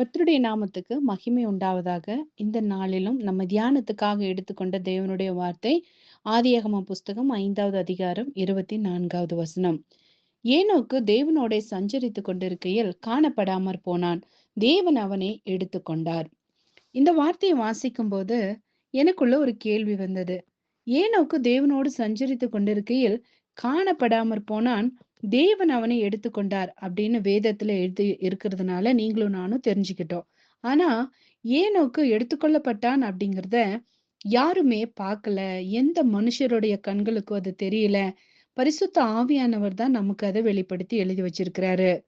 கர்த்தருடைய நாமத்துக்கு மகிமை உண்டாவதாக. இந்த நாளிலும் நம்ம தியானத்துக்காக எடுத்துக்கொண்ட தேவனுடைய வார்த்தை, ஆதியகம புஸ்தகம் ஐந்தாவது அதிகாரம் 24வது வசனம். ஏனோக்கு தேவனோட சஞ்சரித்துக் கொண்டிருக்கையில் காணப்படாமற் போனான். தேவன் அவனை எடுத்துக்கொண்டார். இந்த வார்த்தையை வாசிக்கும்போது, எனக்குள்ள ஒரு கேள்வி வந்தது. ஏனோக்கு தேவனோடு சஞ்சரித்துக் கொண்டிருக்கையில் காணப்படாமற் போனான். தேவன் அவனை எடுத்துக்கொண்டார் அப்படின்னு வேதத்துல எழுதி இருக்கிறதுனால நீங்களும் நானும் தெரிஞ்சுக்கிட்டோம். ஆனா, ஏனோக்கு எடுத்துக்கொள்ளப்பட்டான் அப்படிங்கிறத யாருமே பார்க்கல. எந்த மனுஷருடைய கண்களுக்கும் அது தெரியல. பரிசுத்த ஆவியானவர் தான் நமக்கு அதை வெளிப்படுத்தி எழுதி வச்சிருக்கிறாரு.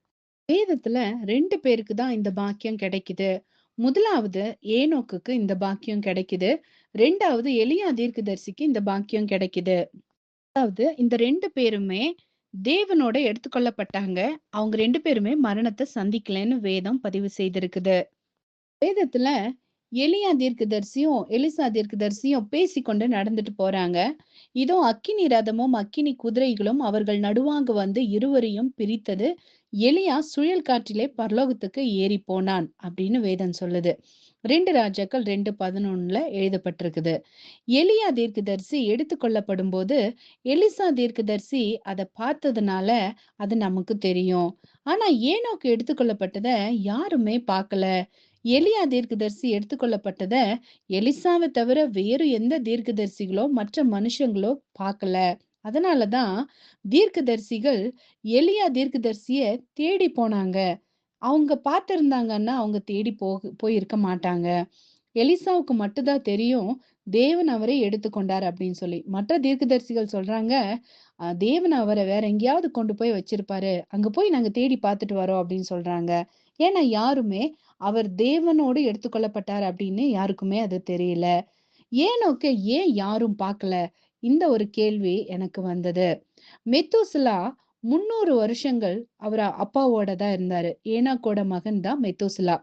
வேதத்துல ரெண்டு பேருக்கு தான் இந்த பாக்கியம் கிடைக்குது. முதலாவது ஏனோக்குக்கு இந்த பாக்கியம் கிடைக்குது. ரெண்டாவது எளியா தீர்க்கதரிசிக்கு இந்த பாக்கியம் கிடைக்குது. அதாவது இந்த ரெண்டு பேருமே தேவனோட எடுத்துக்கொள்ளப்பட்டாங்க. அவங்க ரெண்டு பேருமே மரணத்தை சந்திக்கலன்னு வேதம் பதிவு செய்திருக்குது. வேதத்துல எலியா தீர்க்கதரிசியும், எலிசா தீர்க்கதரிசியும் பேசிக்கொண்டு நடந்துட்டு போறாங்க. இதோ அக்கினி ரதமும், அக்கினி குதிரைகளும் அவர்கள் நடுவாங்க வந்து இருவரையும் பிரித்தது. எலியா சுழல் காற்றிலே பரலோகத்துக்கு ஏறி போனான் அப்படின்னு வேதம் சொல்லுது. ரெண்டு ராஜாக்கள் 2:11ல எழுதப்பட்டிருக்குது. எலியா தீர்க்கதரிசி எடுத்துக்கொள்ளப்படும்போது, எலிசா தீர்க்கதரிசி அதை பார்த்ததுனால அது நமக்கு தெரியும். ஆனா ஏனோக்கு எடுத்துக்கொள்ளப்பட்டதை யாருமே பார்க்கல. எலியா தீர்க்கதரிசி எடுத்துக்கொள்ளப்பட்டத எலிசாவை தவிர வேறு எந்த தீர்க்கதரிசிகளோ, மற்ற மனுஷங்களோ பார்க்கல. அதனாலதான் தீர்க்கதரிசிகள் எலியா தீர்க்கதரிசிய தேடி போனாங்க. அவங்க பார்த்திருந்தாங்கன்னா, அவங்க தேடி போக போயிருக்க மாட்டாங்க. எலிசாவுக்கு மட்டும்தான் தெரியும், தேவன் அவரை எடுத்துக்கொண்டார் அப்படின்னு சொல்லி. மற்ற தீர்க்கதரிசிகள் சொல்றாங்க, தேவன் அவரை வேற எங்கேயாவது கொண்டு போய் வச்சிருப்பாரு. அங்க போய் நாங்க தேடி பார்த்துட்டு வரோம் அப்படின்னு சொல்றாங்க. ஏன்னா யாருமே அவர் தேவனோடு எடுத்துக்கொள்ளப்பட்டார் அப்படின்னு யாருக்குமே அது தெரியல. ஏனோக்க ஏன் யாரும் பார்க்கல? இந்த ஒரு கேள்வி எனக்கு வந்தது. மெத்தூசலா 300 வருஷங்கள் அவர் அப்பாவோட தான் இருந்தாரு. ஏனாக்கோட மகன் தான் மெத்தோசிலா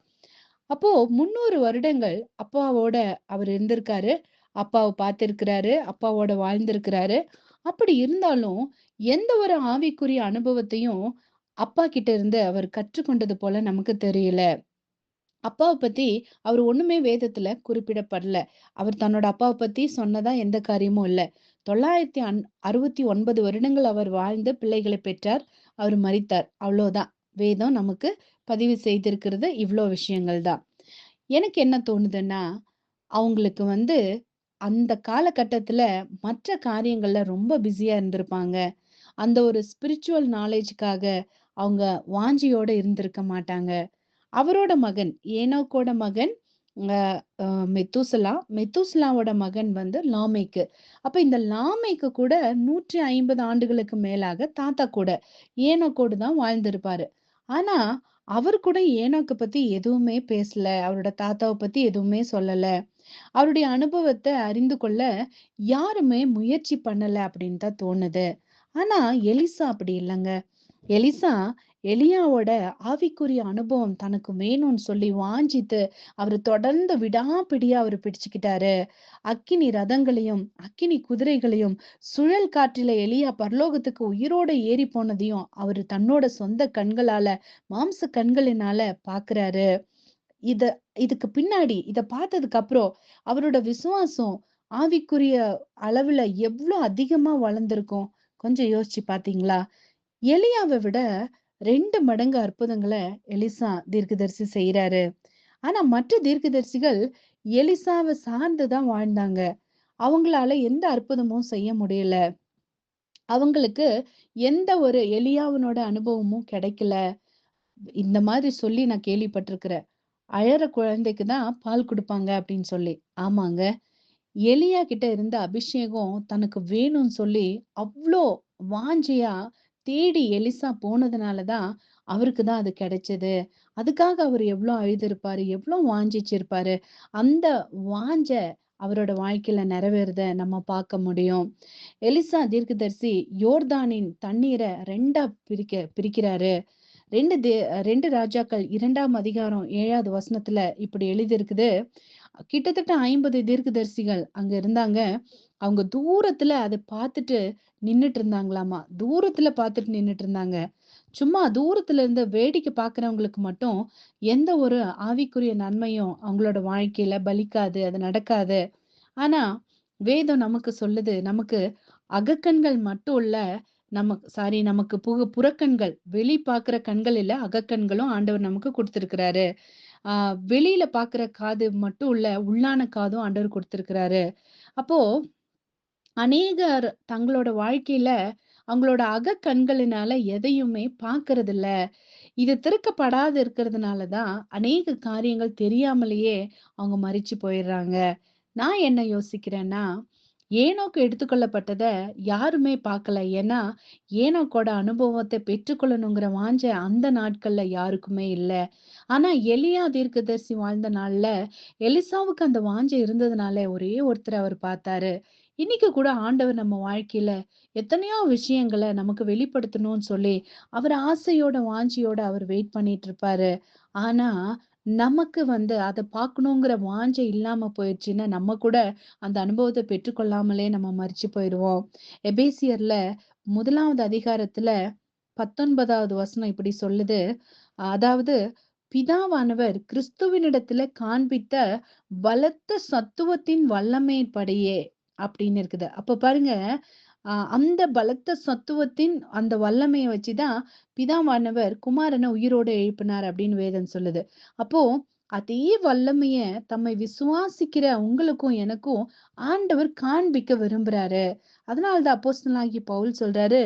அப்போ 300 வருடங்கள் அப்பாவோட அவர் இருந்திருக்காரு. அப்பாவை பார்த்திருக்கிறாரு. அப்பாவோட வாழ்ந்திருக்கிறாரு. அப்படி இருந்தாலும் எந்த ஒரு ஆவிக்குரிய அனுபவத்தையும் அப்பா கிட்ட இருந்து அவர் கற்றுக்கொண்டது போல நமக்கு தெரியல. அப்பாவை பத்தி அவர் ஒண்ணுமே வேதத்துல குறிப்பிடப்படல. அவர் தன்னோட அப்பாவை பத்தி சொன்னதா எந்த காரியமும் இல்லை 969 வருடங்கள் அவர் வாழ்ந்து பிள்ளைகளை பெற்றார். அவர் மறித்தார் அவ்வளோதான். வேதம் நமக்கு பதிவு செய்திருக்கிறது இவ்வளோ விஷயங்கள் தான். எனக்கு என்ன தோணுதுன்னா, அவங்களுக்கு வந்து அந்த காலகட்டத்தில் மற்ற காரியங்களில் ரொம்ப பிஸியாக இருந்திருப்பாங்க. அந்த ஒரு ஸ்பிரிச்சுவல் நாலேஜுக்காக அவங்க வாஞ்சியோடு இருந்திருக்க மாட்டாங்க. அவரோட மகன், ஏனோக்கோட மகன் மெத்துசலா மெத்துசலாவோட மகன் வந்து லாமேக்கு. அப்ப இந்த லாமேக்கு கூட 150 ஆண்டுகளுக்கு மேலாக தாத்தா கூட, ஏனோக்கோடு தான் வாழ்ந்திருப்பாரு. ஆனா, அவர் கூட ஏனோக்கு பத்தி எதுவுமே பேசல. அவரோட தாத்தாவை பத்தி எதுவுமே சொல்லல. அவருடைய அனுபவத்தை அறிந்து கொள்ள யாருமே முயற்சி பண்ணல அப்படின்னு தான் தோணுது. ஆனா எலிசா அப்படி இல்லைங்க எலிசா எலியாவோட ஆவிக்குரிய அனுபவம் தனக்கு வேணும்னு சொல்லி வாஞ்சித்து, அவர் தொடர்ந்து விடாப்பிடியா அவர் பிடிச்சுக்கிட்டாரு. அக்கினி ரதங்களையும், அக்கினி குதிரைகளையும், சுழல் காற்றில எலியா பரலோகத்துக்கு உயிரோட ஏறி போனதையும் அவர் தன்னோட சொந்த கண்களால, மாம்ச கண்களினால பாக்குறாரு இத இதுக்கு பின்னாடி இத பார்த்ததுக்கு அப்புறம் அவரோட விசுவாசம் ஆவிக்குரிய அளவுல எவ்வளோ அதிகமா வளர்ந்திருக்கும். கொஞ்சம் யோசிச்சு பாத்தீங்களா எலியாவை விட ரெண்டு மடங்கு அற்புதங்களை எலிசா தீர்க்கதரிசி செய்கிறாரு ஆனா மற்ற தீர்க்கதரிசிகள் எலிசாவை சார்ந்து தான் வாழ்ந்தாங்க. அவங்களால எந்த அற்புதமும் செய்ய முடியல. அவங்களுக்கு எந்த ஒரு எலியாவினோட அனுபவமும் கிடைக்கல. இந்த மாதிரி சொல்லி நான் கேள்விப்பட்டிருக்கிறேன். அழற குழந்தைக்கு தான் பால் கொடுப்பாங்க அப்படின்னு சொல்லி. ஆமாங்க. எலியா கிட்ட இருந்த அபிஷேகம் தனக்கு வேணும்னு சொல்லி அவ்வளோ வாஞ்சியா தேடி எலிசா போனதுனால தான் அவருக்கு தான் அது கிடைச்சது. அதுக்காக அவர் எவ்வளோ அழுதிருப்பாரு, எவ்வளோ வாஞ்சிச்சிருப்பாரு. அந்த வாஞ்ச அவரோட வாழ்க்கையில நிறைவேறத நம்ம பார்க்க முடியும். எலிசா தீர்க்கதரிசி யோர்தானின் தண்ணீரை ரெண்டா பிரிக்க பிரிக்கிறாரு. ரெண்டு தே ரெண்டு ராஜாக்கள் இரண்டாம் அதிகாரம் ஏழாவது வசனத்துல இப்படி எழுதியிருக்குது. கிட்டத்தட்ட 50 தீர்க்கதரிசிகள் அங்க இருந்தாங்க. அவங்க தூரத்துல அதை பார்த்துட்டு நின்றுட்டு இருந்தாங்களாமா. தூரத்துல பார்த்துட்டு நின்றுட்டு இருந்தாங்க. சும்மா தூரத்துல இருந்து வேடிக்கை பார்க்குறவங்களுக்கு மட்டும் எந்த ஒரு ஆவிக்குரிய நன்மையும் அவங்களோட வாழ்க்கையில பலிக்காது அது நடக்காது ஆனா வேதம் நமக்கு சொல்லுது நமக்கு அகக்கண்கள் மட்டும் இல்ல நமக்கு சாரி நமக்கு புக புறக்கண்கள் வெளி பாக்குற கண்கள் இல்ல அகக்கண்களும் ஆண்டவர் நமக்கு கொடுத்திருக்கிறாரு ஆஹ் வெளியில பாக்குற காது மட்டும் இல்ல உள்ளான காதும் ஆண்டவர் கொடுத்திருக்கிறாரு. அப்போ அநேகர் தங்களோட வாழ்க்கையில அவங்களோட அகக்கண்களினால எதையுமே பாக்குறது இல்ல இது திறக்கப்படாது இருக்கிறதுனாலதான் அநேக காரியங்கள் தெரியாமலேயே அவங்க மறிச்சு போயிடுறாங்க. நான் என்ன யோசிக்கிறேன்னா ஏனோக்கு எடுத்துக்கொள்ளப்பட்டதை யாருமே பார்க்கல. ஏன்னா ஏனோக்கோட அனுபவத்தை பெற்றுக்கொள்ளணுங்கிற வாஞ்ச அந்த நாட்கள்ல யாருக்குமே இல்லை. ஆனா எலியா தீர்க்கதரிசி வாழ்ந்த நாள்ல எலிசாவுக்கு அந்த வாஞ்சை இருந்ததுனால ஒரே ஒருத்தர் அவர் பார்த்தாரு. இன்னைக்கு கூட ஆண்டவர் நம்ம வாழ்க்கையில எத்தனையோ விஷயங்களை நமக்கு வெளிப்படுத்தணும்னு சொல்லி அவர் ஆசையோட வாஞ்சியோட அவர் வெயிட் பண்ணிட்டு இருப்பாரு. ஆனா நமக்கு வந்து அதை பார்க்கணுங்கிற வாஞ்சை இல்லாம போயிடுச்சுன்னா நம்ம கூட அந்த அனுபவத்தை பெற்றுக்கொள்ளாமலே நம்ம மறிச்சு போயிடுவோம் எபேசியர்ல முதலாவது அதிகாரத்துல பத்தொன்பதாவது வசனம் இப்படி சொல்லுது. அதாவது பிதாவானவர் கிறிஸ்துவனிடத்துல காண்பித்த பலத்த சத்துவத்தின் வல்லமையின்படியே அப்படின்னு இருக்குது. அப்ப பாருங்க அந்த பலத்த சத்துவத்தின் அந்த வல்லமையை வச்சுதான் பிதாவானவர் குமாரனை உயிரோடு எழுப்பினார் அப்படின்னு வேதம் சொல்லுது. அப்போ அதே வல்லமைய தம்மை விசுவாசிக்கிற உங்களுக்கும் எனக்கும் ஆண்டவர் காண்பிக்க விரும்புறாரு. அதனால்தான் அப்போஸ்தலாகி பவுல் சொல்றாரு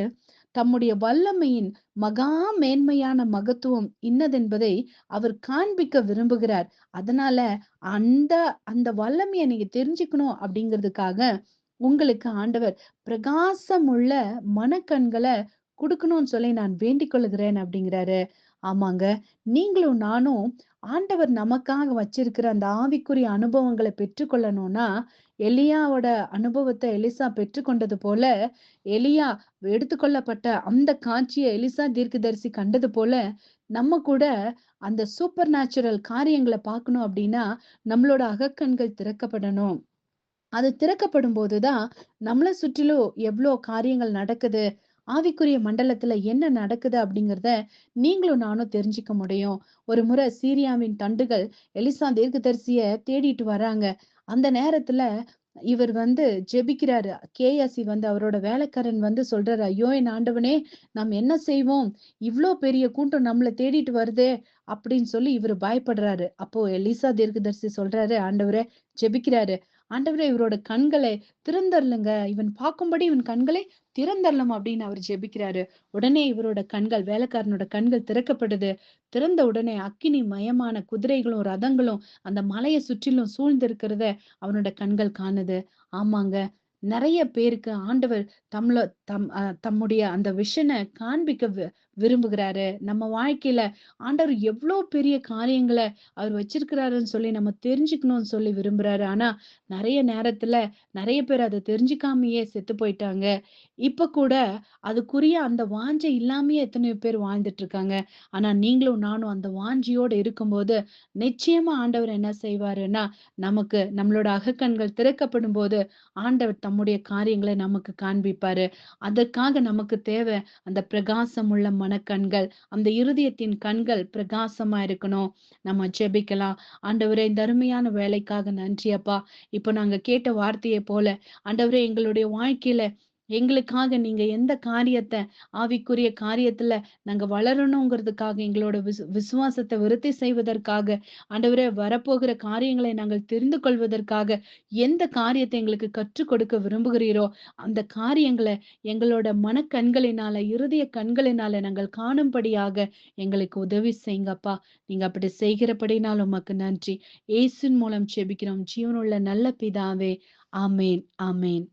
தம்முடைய வல்லமையின் மகா மேன்மையான மகத்துவம் இன்னதென்பதை அவர் காண்பிக்க விரும்புகிறார். அதனால அந்த அந்த வல்லமையை நீங்க தெரிஞ்சுக்கணும் அப்படிங்கிறதுக்காக உங்களுக்கு ஆண்டவர் பிரகாசம் உள்ள மனக்கண்களை கொடுக்கணும்னு சொல்லி நான் வேண்டிக் கொள்கிறேன் அப்படிங்கிறாரு. ஆமாங்க. நீங்களும் நானும் ஆண்டவர் நமக்காக வச்சிருக்கிற அந்த ஆவிக்குரிய அனுபவங்களை பெற்றுக்கொள்ளணும்னா எலியாவோட அனுபவத்தை எலிசா பெற்றுக்கொண்டது போல எலியா எடுத்துக்கொள்ளப்பட்ட அந்த காட்சியை எலிசா தீர்க்கதரிசி கண்டது போல நம்ம கூட அந்த சூப்பர் நேச்சுரல் காரியங்களை பார்க்கணும் அப்படின்னா நம்மளோட அகக்கண்கள் திறக்கப்படணும். அது திறக்கப்படும் போதுதான் நம்மளை சுற்றிலும் எவ்வளோ காரியங்கள் நடக்குது ஆவிக்குரிய மண்டலத்துல என்ன நடக்குது அப்படிங்கிறத நீங்களும் நானும் தெரிஞ்சுக்க முடியும். ஒரு முறை சீரியாவின் தண்டுகள் எலிசா தீர்க்கதரிசிய தேடிட்டு வராங்க. அந்த நேரத்துல இவர் வந்து ஜெபிக்கிறாரு. கேஎஸ்சி வந்து அவரோட வேலைக்காரன் வந்து சொல்றாரு ஐயோ என் ஆண்டவனே நாம் என்ன செய்வோம்? இவ்வளோ பெரிய கூட்டம் நம்மளை தேடிட்டு வருதே அப்படின்னு சொல்லி இவர் பயப்படுறாரு. அப்போ எலிசா தீர்க்கதரிசி சொல்றாரு ஆண்டவரே ஜெபிக்கிறாரு. ஆண்டவரே இவரோட கண்களை திறந்தரலுங்க இவன் பார்க்கும்படி இவன் கண்களை திறந்தரலும் அப்படின்னு அவர் ஜெபிக்கிறாரு. உடனே இவரோட கண்கள் வேலைக்காரனோட கண்கள் திறக்கப்படுது. திறந்த உடனே அக்கினி மயமான குதிரைகளும் ரதங்களும் அந்த மலையை சுற்றிலும் சூழ்ந்திருக்கிறத அவனோட கண்கள் காணுது. ஆமாங்க. நிறைய பேருக்கு ஆண்டவர் தம்ல தம் தம்முடைய அந்த விஷனை காண்பிக்க விரும்புகிறாரு. நம்ம வாழ்க்கையில ஆண்டவர் எவ்வளவு பெரிய காரியங்களை அவர் வச்சிருக்கிறாருன்னு சொல்லி நம்ம தெரிஞ்சுக்கணும்னு சொல்லி விரும்புறாரு. ஆனா நிறைய நேரத்துல நிறைய பேர் அதை தெரிஞ்சுக்காமயே செத்து போயிட்டாங்க. இப்ப கூட அதுக்குரிய அந்த வாஞ்சை இல்லாமயே எத்தனையோ பேர் வாழ்ந்துட்டு இருக்காங்க. ஆனா நீங்களும் நானும் அந்த வாஞ்சியோட இருக்கும்போது நிச்சயமா ஆண்டவர் என்ன செய்வாருன்னா நமக்கு நம்மளோட அகக்கண்கள் திறக்கப்படும் போது ஆண்டவர் தம்முடைய காரியங்களை நமக்கு காண்பிப்பாரு. அதற்காக நமக்கு தேவை அந்த பிரகாசம் உள்ள மனக்கண்கள் அந்த இருதயத்தின் கண்கள் பிரகாசமா இருக்கணும். நம்ம ஜெபிக்கலாம். ஆண்டவரே இந்த அருமையான வேலைக்காக நன்றி அப்பா இப்போ நாங்க கேட்ட வார்த்தையை போல ஆண்டவரே எங்களுடைய வாழ்க்கையில எங்களுக்காக நீங்க எந்த காரியத்தை ஆவிக்குரிய காரியத்துல நாங்க வளரணுங்கிறதுக்காக எங்களோட விசுவாசத்தை விருத்தி செய்வதற்காக ஆண்டவரே வரப்போகிற காரியங்களை நாங்கள் தெரிந்து கொள்வதற்காக எந்த காரியத்தை எங்களுக்கு கற்றுக் கொடுக்க விரும்புகிறீரோ அந்த காரியங்களை எங்களோட மனக்கண்களினால இருதய கண்களினால நாங்கள் காணும்படியாக எங்களுக்கு உதவி செய்யுங்கப்பா. நீங்க அப்படி செய்கிறபடினால் உமக்கு நன்றி. ஏசின் மூலம் செபிக்கிறோம். ஜீவனுள்ள நல்ல பிதாவே. ஆமேன் ஆமேன்.